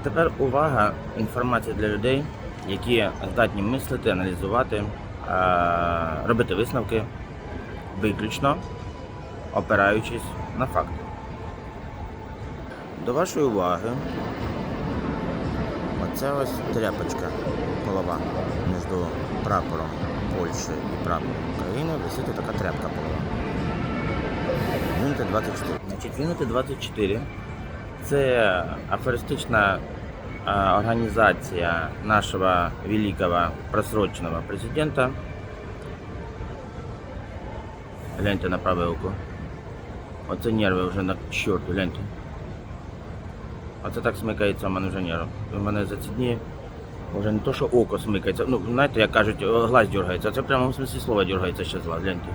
А тепер увага, інформація для людей, які здатні мислити, аналізувати, робити висновки виключно опираючись на факти. До вашої уваги оця ось тряпочка полова між прапором Польщі і прапором України висить така тряпка полова. Вінти 24. Значить, Вінти 24 це афористична організація нашого великого просроченного президента. Гляньте на праве око. Оце нерви вже на чорту, гляньте. Оце так смикається у мене вже нерв. У мене за ці дні вже не то, що око смикається. Ну, знаєте, як кажуть, глаз дергається, це прямо в смислі слова дергається ще зла, гляньте.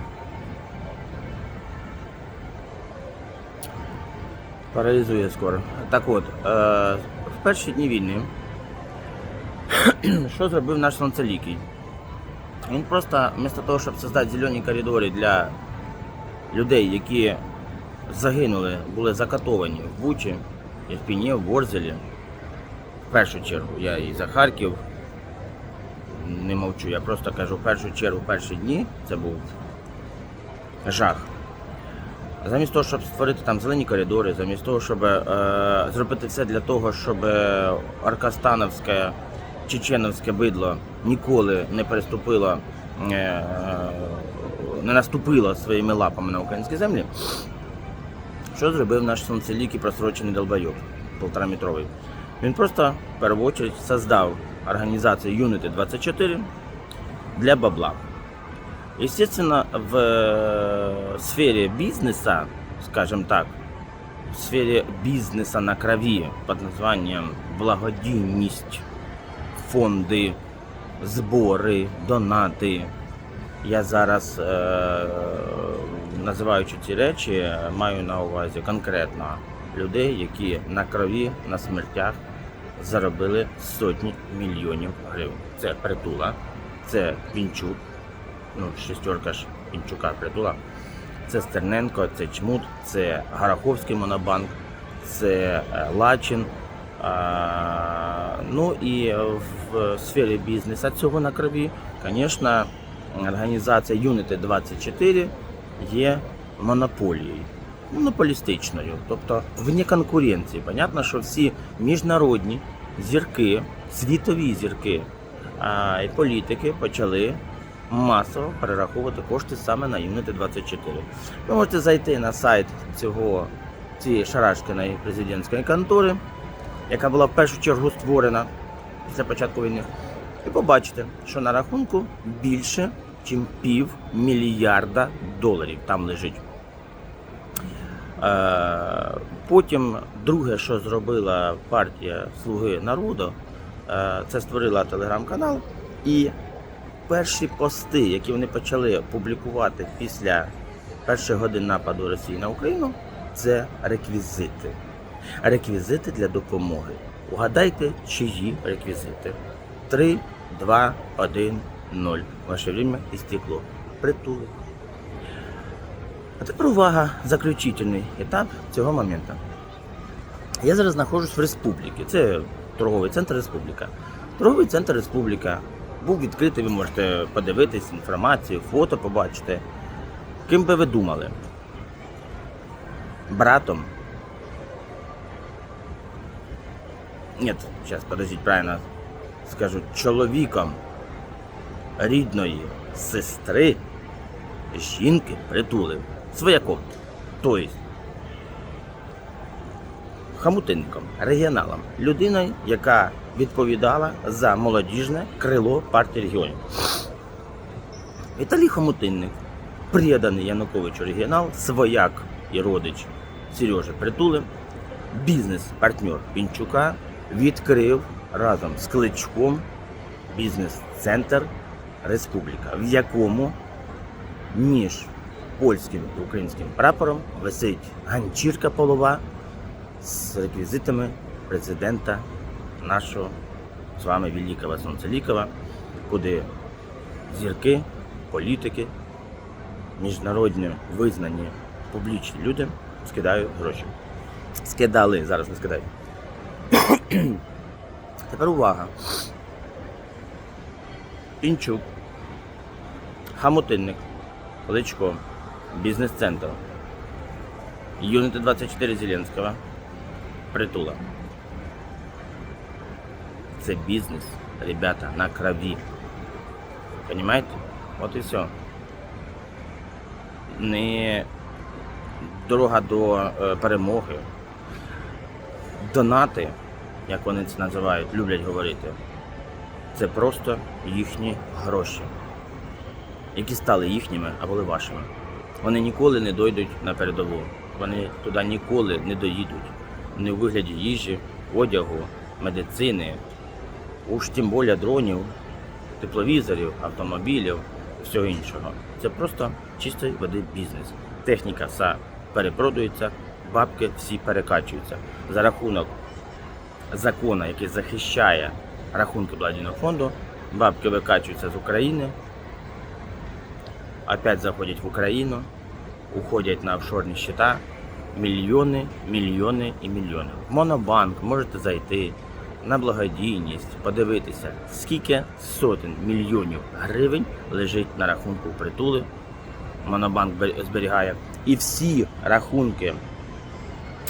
Паралізує скоро. Так от, е, в перші дні війни, що зробив наш сонцелікий? Він просто, вместо того, щоб создати зелені коридори для людей, які загинули, були закатовані в Бучі, Ірпіні, в Ворзелі. В першу чергу я і за Харків не мовчу, я просто кажу, в першу чергу, перші дні це був жах. Замість того, щоб створити там зелені коридори, замість того, щоб е, зробити все для того, щоб е, Аркастановське, чеченовське бидло ніколи не переступило, е, е, не наступило своїми лапами на українські землі, що зробив наш сонцелікий просрочений долбойоб, полтораметровий? Він просто в першу очередь создав організацію Unity 24 для бабла. Естественно, в э, сфере бизнеса, скажем так, в сфере бизнеса на крови под названием благодійність, фонди, збори, донати. Я зараз, е, називаючи ці речі, маю на увазі конкретно людей, які на крові, на смертях заробили сотні мільйонів гривень. Це притула, це Пінчук, ну, шестерка ж Пінчука притула. Це Стерненко, це Чмут, це Гараховський монобанк, це е, Лачин. Ну і в сфері бізнесу цього на крові, звісно, організація Unity 24 є монополією, монополістичною, тобто вне конкуренції. Понятно, що всі міжнародні зірки, світові зірки і політики почали масово перераховувати кошти саме на Unity 24. Ви можете зайти на сайт цього цієї шарашкиної президентської контори, яка була в першу чергу створена після початку війни, і побачите, що на рахунку більше, ніж пів мільярда доларів там лежить. Е, Потім друге, що зробила партія Слуги народу, е, це створила телеграм-канал. І перші пости, які вони почали публікувати після перших годин нападу Росії на Україну, це реквізити. Реквізити для допомоги. Угадайте, чиї реквізити. 3, 2, 1, 0. Ваше время істекло. Притули. А тепер увага, заключительний етап цього моменту. Я зараз знаходжусь в республіці. Це торговий центр Республіка. Торговий центр Республіка був відкритий, ви можете подивитись інформацію, фото побачите. Ким би ви думали? Братом? Ні, зараз подождіть, правильно скажу, чоловіком рідної сестри жінки притули. Свояком. Тобто хамутинником, регіоналом, людиною, яка відповідала за молодіжне крило партії регіонів. Віталій Хомутинник, приданий Януковичу регіонал, свояк і родич Сережі Притули, бізнес-партнер Пінчука відкрив разом з Кличком бізнес-центр Республіка, в якому між польським і українським прапором висить ганчірка полова з реквізитами президента нашого з вами Великого Сонцелікова, куди зірки, політики, міжнародні визнані публічні люди скидають гроші. Скидали, зараз не скидають. Тепер увага. Пінчук, Хамотинник, Кличко, Бізнес-центр, Юніти 24 Зеленського, Притула. Це бізнес, ребята, на крові. Понимаете? От і все. Не дорога до е, перемоги. Донати, як вони це називають, люблять говорити. Це просто їхні гроші, які стали їхніми, а були вашими. Вони ніколи не дойдуть на передову. Вони туди ніколи не доїдуть. Не у вигляді їжі, одягу, медицини, уж тим більше дронів, тепловізорів, автомобілів, всього іншого. Це просто чистої води бізнес. Техніка вся перепродується, бабки всі перекачуються. За рахунок закону, який захищає рахунки благодійного фонду, бабки викачуються з України, опять заходять в Україну, уходять на офшорні счета, мільйони, мільйони і мільйони. В Монобанк можете зайти на благодійність, подивитися, скільки сотень мільйонів гривень лежить на рахунку притули. Монобанк зберігає. І всі рахунки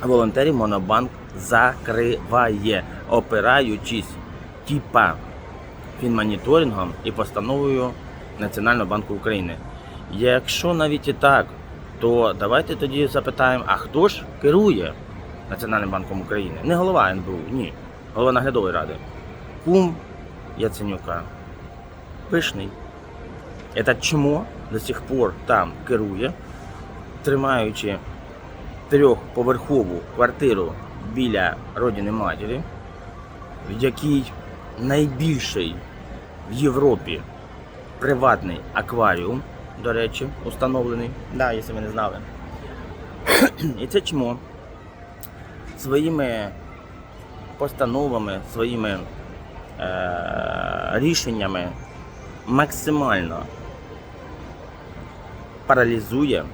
волонтерів Монобанк закриває, опираючись типа фінмоніторингом і постановою Національного банку України. Якщо навіть і так, то давайте тоді запитаємо, а хто ж керує Національним банком України? Не голова НБУ, ні. Голова наглядової ради. Кум Яценюка. Пишний. Этот чмо до сих пор там керує, тримаючи трьохповерхову квартиру біля родини матері, в якій найбільший в Європі приватний акваріум, до речі, установлений. Да, якщо ви не знали. І це чмо своїми постановами, своїми е- рішеннями максимально паралізує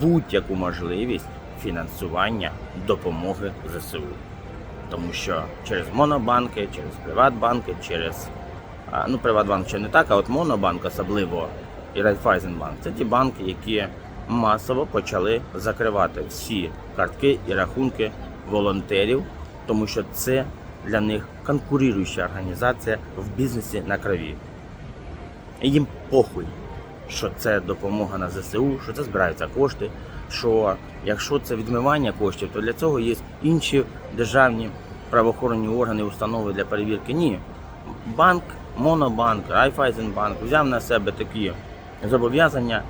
будь-яку можливість фінансування допомоги ЗСУ. Тому що через монобанки, через Приватбанки, через ну Приватбанк ще не так, а от Монобанк особливо і Райфайзенбанк це ті банки, які масово почали закривати всі картки і рахунки волонтерів, тому що це для них конкуруюча організація в бізнесі на крові. Їм похуй, що це допомога на ЗСУ, що це збираються кошти. Що якщо це відмивання коштів, то для цього є інші державні правоохоронні органи, установи для перевірки. Ні. Банк, Монобанк, Райфайзенбанк взяв на себе такі зобов'язання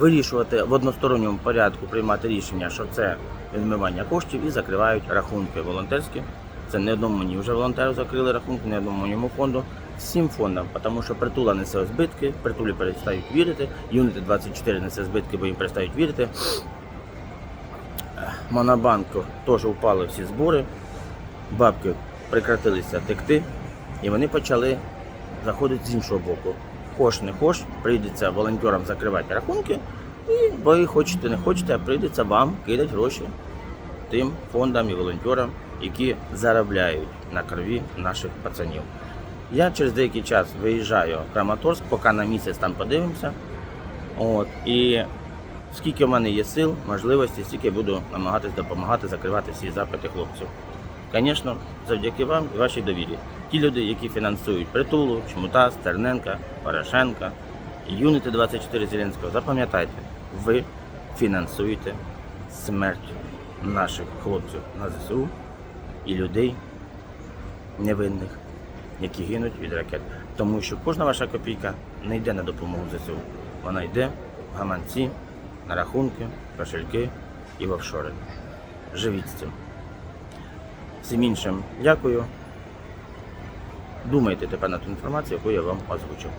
вирішувати в односторонньому порядку, приймати рішення, що це відмивання коштів і закривають рахунки волонтерські. Це не одному мені вже волонтеру закрили рахунки, не одному моєму фонду, всім фондам, тому що притула несе збитки, притулі перестають вірити, Юніти 24 несе збитки, бо їм перестають вірити. Монобанку теж упали всі збори, бабки прекратилися текти, і вони почали заходити з іншого боку. Хоч не хоч, прийдеться волонтерам закривати рахунки, і ви хочете, не хочете, а прийдеться вам кидати гроші тим фондам і волонтерам, які заробляють на крові наших пацанів. Я через деякий час виїжджаю в Краматорськ, поки на місяць там подивимося. От, і скільки в мене є сил, можливості, стільки буду намагатись допомагати закривати всі запити хлопців. Звісно, завдяки вам і вашій довірі. Ті люди, які фінансують притулу, Чмута, Стерненка, Порошенка, Юніти 24 Зеленського, запам'ятайте, ви фінансуєте смерть наших хлопців на ЗСУ і людей невинних, які гинуть від ракет. Тому що кожна ваша копійка не йде на допомогу ЗСУ. Вона йде в гаманці, на рахунки, кошельки і в офшори. Живіть з цим. Всім іншим дякую. Думайте тепер на ту інформацію, яку я вам озвучив.